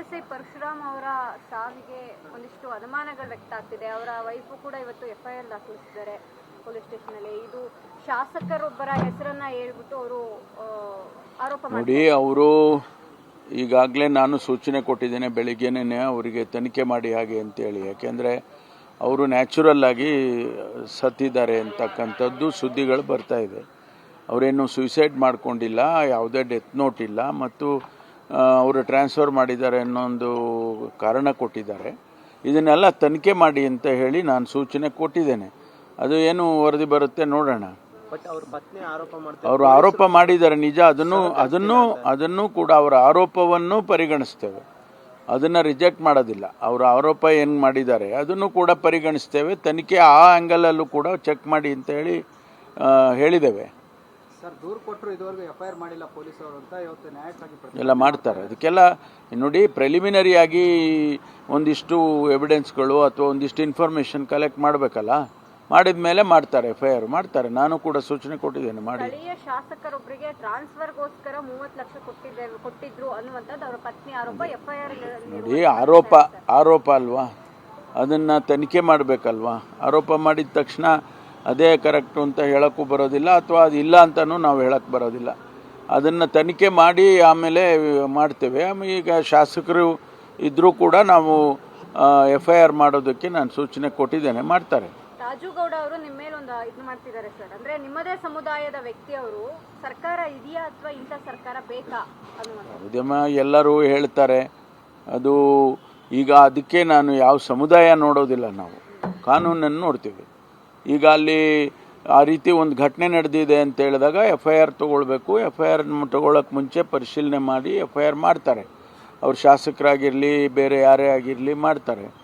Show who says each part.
Speaker 1: S Parashuram ಅವರ ಸಾವಿಗೆ ಒಂದಿಷ್ಟು ಅನುಮಾನಗಳು ವ್ಯಕ್ತ ಆಗ್ತಿದೆ. ಅವರ ವೈಫು ಕೂಡ ಇವತ್ತು ಎಫ್ಐಆರ್ ದಾಖಲಿಸಿದ್ದಾರೆ ಪೊಲೀಸ್ ಸ್ಟೇಷನ್ ಅಲ್ಲಿ ಇದು ಶಾಸಕರೊಬ್ಬರ ಹೆಸರನ್ನ ಹೇಳ್ಬಿಟ್ಟು ಅವರು ಆರೋಪ ಮಾಡಿ
Speaker 2: ಅವರು ಈಗಾಗಲೇ ನಾನು ಸೂಚನೆ ಕೊಟ್ಟಿದ್ದೇನೆ ಬೆಳಿಗ್ಗೆನೇ ಅವರಿಗೆ ತನಿಖೆ ಮಾಡಿ ಹಾಗೆ ಅಂತೇಳಿ. ಯಾಕೆಂದರೆ ಅವರು ನ್ಯಾಚುರಲ್ ಆಗಿ ಸತ್ತಿದ್ದಾರೆ ಅಂತಕ್ಕಂಥದ್ದು ಸುದ್ದಿಗಳು ಬರ್ತಾ ಇದೆ. ಅವರೇನು ಸೂಸೈಡ್ ಮಾಡ್ಕೊಂಡಿಲ್ಲ, ಯಾವುದೇ ಡೆತ್ ನೋಟ್ ಇಲ್ಲ. ಮತ್ತು ಅವರು ಟ್ರಾನ್ಸ್ಫರ್ ಮಾಡಿದ್ದಾರೆ ಅನ್ನೋ ಒಂದು ಕಾರಣ ಕೊಟ್ಟಿದ್ದಾರೆ. ಇದನ್ನೆಲ್ಲ ತನಿಖೆ ಮಾಡಿ ಅಂತ ಹೇಳಿ ನಾನು ಸೂಚನೆ ಕೊಟ್ಟಿದ್ದೇನೆ. ಅದು ಏನು ವರದಿ ಬರುತ್ತೆ ನೋಡೋಣ.
Speaker 3: ಅವ್ರ ಆರೋಪ ಮಾಡ್ತಾರೆ
Speaker 2: ಅವರು ಆರೋಪ ಮಾಡಿದ್ದಾರೆ ನಿಜ. ಅದನ್ನು ಅದನ್ನು ಅದನ್ನು ಕೂಡ ಅವರ ಆರೋಪವನ್ನು ಪರಿಗಣಿಸ್ತೇವೆ. ಅದನ್ನು ರಿಜೆಕ್ಟ್ ಮಾಡೋದಿಲ್ಲ. ಅವರ ಆರೋಪ ಏನು ಮಾಡಿದ್ದಾರೆ ಅದನ್ನು ಕೂಡ ಪರಿಗಣಿಸ್ತೇವೆ. ತನಿಖೆ ಆ ಆ್ಯಂಗಲಲ್ಲೂ ಕೂಡ ಚೆಕ್ ಮಾಡಿ ಅಂತ ಹೇಳಿ ಹೇಳಿದ್ದೇವೆ. ಎಲ್ಲ ಮಾಡ್ತಾರೆ. ಅದಕ್ಕೆಲ್ಲ ನೋಡಿ ಪ್ರೆಲಿಮಿನರಿ ಆಗಿ ಒಂದಿಷ್ಟು ಎವಿಡೆನ್ಸ್ಗಳು ಅಥವಾ ಒಂದಿಷ್ಟು ಇನ್ಫಾರ್ಮೇಷನ್ ಕಲೆಕ್ಟ್ ಮಾಡಬೇಕಲ್ಲ? ಮಾಡಿದ ಮೇಲೆ ಮಾಡ್ತಾರೆ ಎಫ್ ಐ ಆರ್ ಮಾಡ್ತಾರೆ. ನಾನು ಕೂಡ ಸೂಚನೆ ಕೊಟ್ಟಿದ್ದೇನೆ ಮಾಡಿ.
Speaker 1: ಶಾಸಕರೊಬ್ಬರಿಗೆ ಟ್ರಾನ್ಸ್ಫರ್ಗೋಸ್ಕರ ಮೂವತ್ತು ಲಕ್ಷ ಕೊಟ್ಟಿದ್ದೇವೆ ಕೊಟ್ಟಿದ್ರು ಅನ್ನುವಂಥದ್ದು ಅವರ ಪತ್ನಿ ಆರೋಪ ಎಫ್ ಐ ಆರ್
Speaker 2: ನೋಡಿ ಆರೋಪ ಆರೋಪ ಅಲ್ವಾ? ಅದನ್ನು ತನಿಖೆ ಮಾಡಬೇಕಲ್ವಾ? ಆರೋಪ ಮಾಡಿದ ತಕ್ಷಣ ಅದೇ ಕರೆಕ್ಟು ಅಂತ ಹೇಳೋಕ್ಕೂ ಬರೋದಿಲ್ಲ ಅಥವಾ ಅದು ಇಲ್ಲ ಅಂತಲೂ ನಾವು ಹೇಳಕ್ಕೆ ಬರೋದಿಲ್ಲ. ಅದನ್ನು ತನಿಖೆ ಮಾಡಿ ಆಮೇಲೆ ಮಾಡ್ತೇವೆ. ಈಗ ಶಾಸಕರು ಇದ್ದರೂ ಕೂಡ ನಾವು ಎಫ್ ಐ ಆರ್ ಮಾಡೋದಕ್ಕೆ ನಾನು ಸೂಚನೆ ಕೊಟ್ಟಿದ್ದೇನೆ. ಮಾಡ್ತಾರೆ.
Speaker 1: ರಾಜುಗೌಡ ಅವರು ನಿಮ್ಮ ಮೇಲೆ ಒಂದು ಇದು ಮಾಡ್ತಿದ್ದಾರೆ ಸರ್. ಅಂದ್ರೆ ನಿಮ್ಮದೇ ಸಮುದಾಯದ ವ್ಯಕ್ತಿ ಅವರು ಸರ್ಕಾರ ಇದೆಯಾ ಅಥವಾ ಇಂಥ ಸರ್ಕಾರ ಬೇಕಾ
Speaker 2: ಉದ್ಯಮ ಎಲ್ಲರೂ ಹೇಳ್ತಾರೆ. ಅದು ಈಗ ಅದಕ್ಕೆ ನಾನು ಯಾವ ಸಮುದಾಯ ನೋಡೋದಿಲ್ಲ ನಾವು. ಕಾನೂನನ್ನು ನೋಡ್ತೀವಿ. ಈಗ ಅಲ್ಲಿ ಆ ರೀತಿ ಒಂದು ಘಟನೆ ನಡೆದಿದೆ ಅಂತ ಹೇಳಿದಾಗ ಎಫ್ ಐ ಆರ್ ತೊಗೊಳ್ಬೇಕು ಎಫ್ ಐ ಆರ್ ತೊಗೊಳಕ್ಕೆ ಮುಂಚೆ ಪರಿಶೀಲನೆ ಮಾಡಿ ಎಫ್ ಐ ಆರ್ ಮಾಡ್ತಾರೆ. ಅವ್ರು ಶಾಸಕರಾಗಿರಲಿ, ಬೇರೆ ಯಾರೇ ಆಗಿರಲಿ ಮಾಡ್ತಾರೆ.